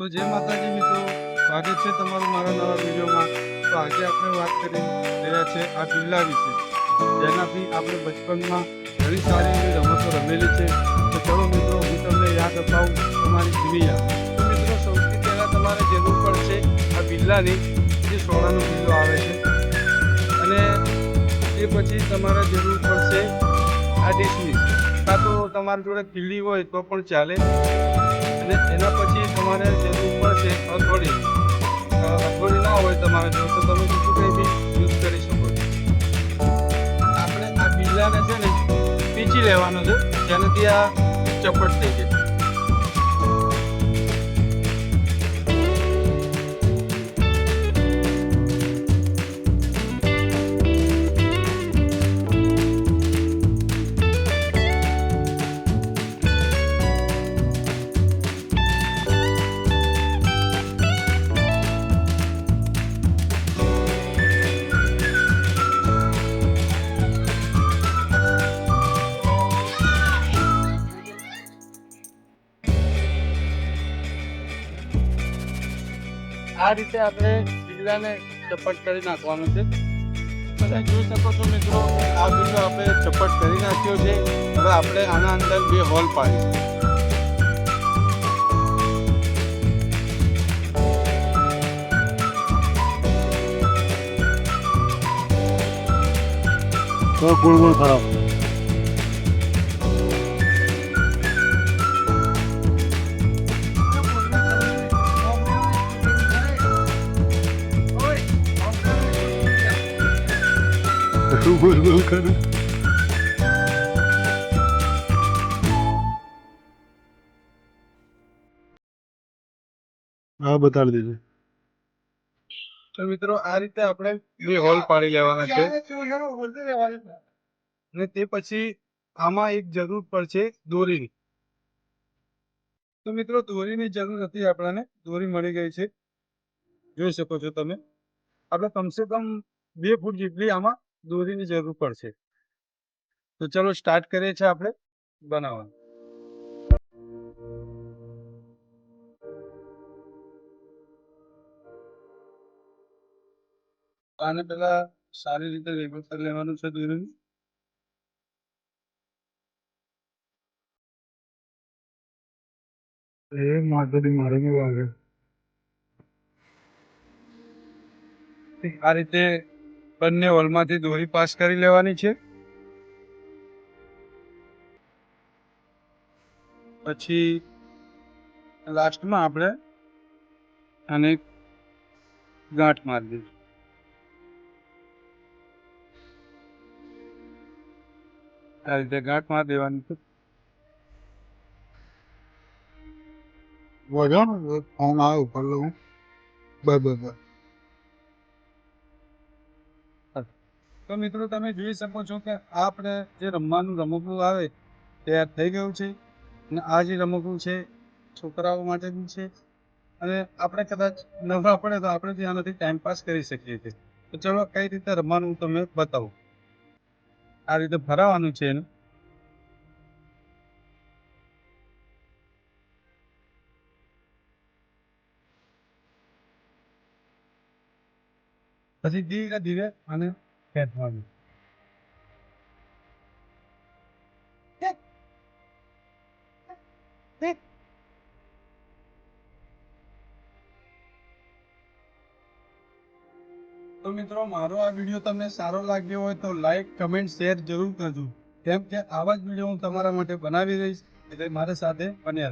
તો જય માતાજી મિત્રો, સ્વાગત છે તમારું મારા નવા વિડીયોમાં. તો આજે આપણે વાત કરી રહ્યા છે આ બિલ્લા વિશે. જેનાથી આપણે બચપનમાં ઘણી સારી એવી રમતો રમેલી છે. તો ચલો મિત્રો, હું તમને યાદ અપાવું તમારી જીવી યાદ. મિત્રો, સૌથી પહેલાં તમારે જરૂર પડશે આ બિલ્લાની જે સોનાનો બિલ્લો આવે છે. અને એ પછી તમારે જરૂર પડશે આ ડીશની. કાં તો તમારી જોડે કિલ્લી હોય તો પણ ચાલે. અને એના પછી તમારે જરૂર પડશે હથોડી હથોડી ના હોય તમારે જો તો તમે બીજું કંઈ બી યુઝ કરી શકો આપણે આ બીજાને છે ને પીચી લેવાનો છે, જેનાથી આ ચપટ થઈ જાય. આ રીતે આપણે બિલ્લાને ચપટ કરી નાખવાનું છે. બધા જોઈ શકો છો મિત્રો, આ બિલ્લો આપણે ચપટ કરી નાખ્યો છે. હવે આપણે આના અંદર બે હોલ પાડીશું. તો ગોળ ગોળ ફરાવ ગોળ કરું હા બતાડી દેજો. તો મિત્રો આ રીતે આપણે બે હોલ પાડી લેવાના છે. અને તે પછી આમાં એક જરૂર પડશે દોરીની. તો મિત્રો દોરીની જરૂર હતી આપણને. દોરી મળી ગઈ છે. જોઈ શકો છો તમે. આપણે કમસે કમ બે ફૂટ જેટલી આમાં દોરીની જરૂર પડશે. તો ચલો સ્ટાર્ટ કરીએ છીએ આપણે બનાવવાનું. આને પેલા સારી રીતે લેબલ કરી લેવાનું છે દોરીનું. એ માધુરી મારે વાગે. આ રીતે બંને હોલમાંથી દોરી પાસ કરી લેવાની છે. પછી લાસ્ટમાં આપણે આને ગાંઠ મારી દઈશું. આ રીતે ગાંઠ મારી દેવાની છે. વાગ્યો ફોન આવે ઉપર લઉં. બસ તો મિત્રો તમે જોઈ શકો છો કે આપણે જે રમવાનું રમકડું આવે, તૈયાર થઈ ગયું છે. અને આ જે રમકડું છે, છોકરાઓ માટેનું છે. અને આપણે કદાચ નવરા પડે તો આપણે ત્યાંથી ટાઈમ પાસ કરી શકીએ છીએ. તો ચલો, કઈ રીતે રમવાનું તમે બતાવું? આ રીતે ભરાવાનું છે એનું. પછી ધીરે ધીરે આને ખેંચવાનું તો મિત્રો, મારો આ વીડિયો તમને સારો લાગ્યો હોય તો લાઈક કમેન્ટ શેર જરૂર કરજો. કેમ કે આવા જ વીડિયો હું તમારા માટે બનાવી રહીશ. એટલે મારી સાથે બન્યા.